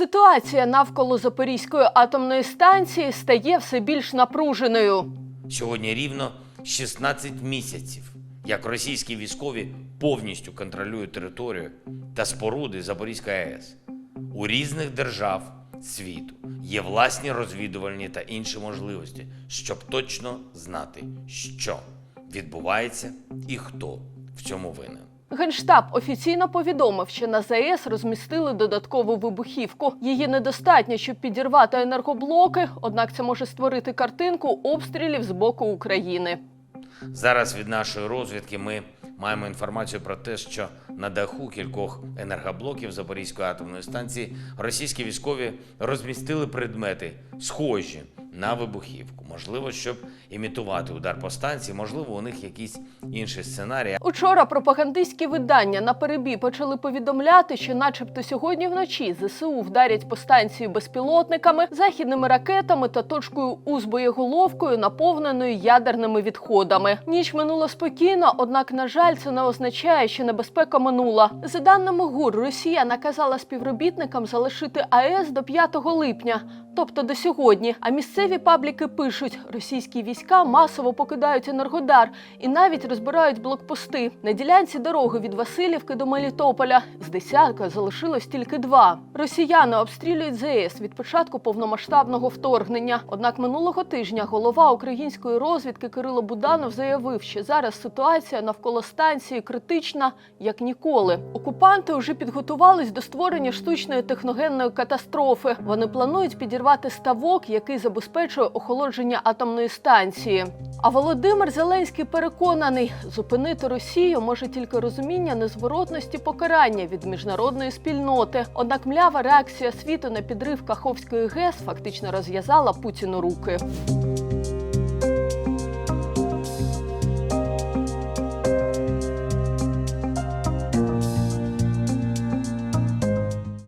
Ситуація навколо Запорізької атомної станції стає все більш напруженою. Сьогодні рівно 16 місяців, як російські військові повністю контролюють територію та споруди Запорізької АЕС. У різних держав світу є власні розвідувальні та інші можливості, щоб точно знати, що відбувається і хто в цьому винен. Генштаб офіційно повідомив, що на ЗАЕС розмістили додаткову вибухівку. Її недостатньо, щоб підірвати енергоблоки, однак це може створити картинку обстрілів з боку України. Зараз від нашої розвідки ми маємо інформацію про те, що на даху кількох енергоблоків Запорізької атомної станції російські військові розмістили предмети, схожі на вибухівку. Можливо, щоб імітувати удар по станції, можливо, у них якийсь інший сценарій. Учора пропагандистські видання на перебій почали повідомляти, що, начебто, сьогодні вночі ЗСУ вдарять по станції безпілотниками, західними ракетами та точкою У боєголовкою, наповненою ядерними відходами. Ніч минула спокійно, однак, на жаль, це не означає, що небезпека минула. За даними ГУР, Росія наказала співробітникам залишити АЕС до 5 липня, тобто до сьогодні. А місцеві пабліки пишуть, російські війська масово покидають Енергодар і навіть розбирають блокпости. На ділянці дороги від Васильівки до Мелітополя з десятка залишилось тільки два. Росіяни обстрілюють ЗС від початку повномасштабного вторгнення. Однак минулого тижня голова української розвідки Кирило Буданов заявив, що зараз ситуація навколо станції критична як ніколи. Окупанти вже підготувались до створення штучної техногенної катастрофи. Вони планують підірвати ставок, який забезпечує охолодження атомної станції. А Володимир Зеленський переконаний, зупинити Росію може тільки розуміння незворотності покарання від міжнародної спільноти. Однак млява реакція світу на підрив Каховської ГЕС фактично розв'язала Путіну руки.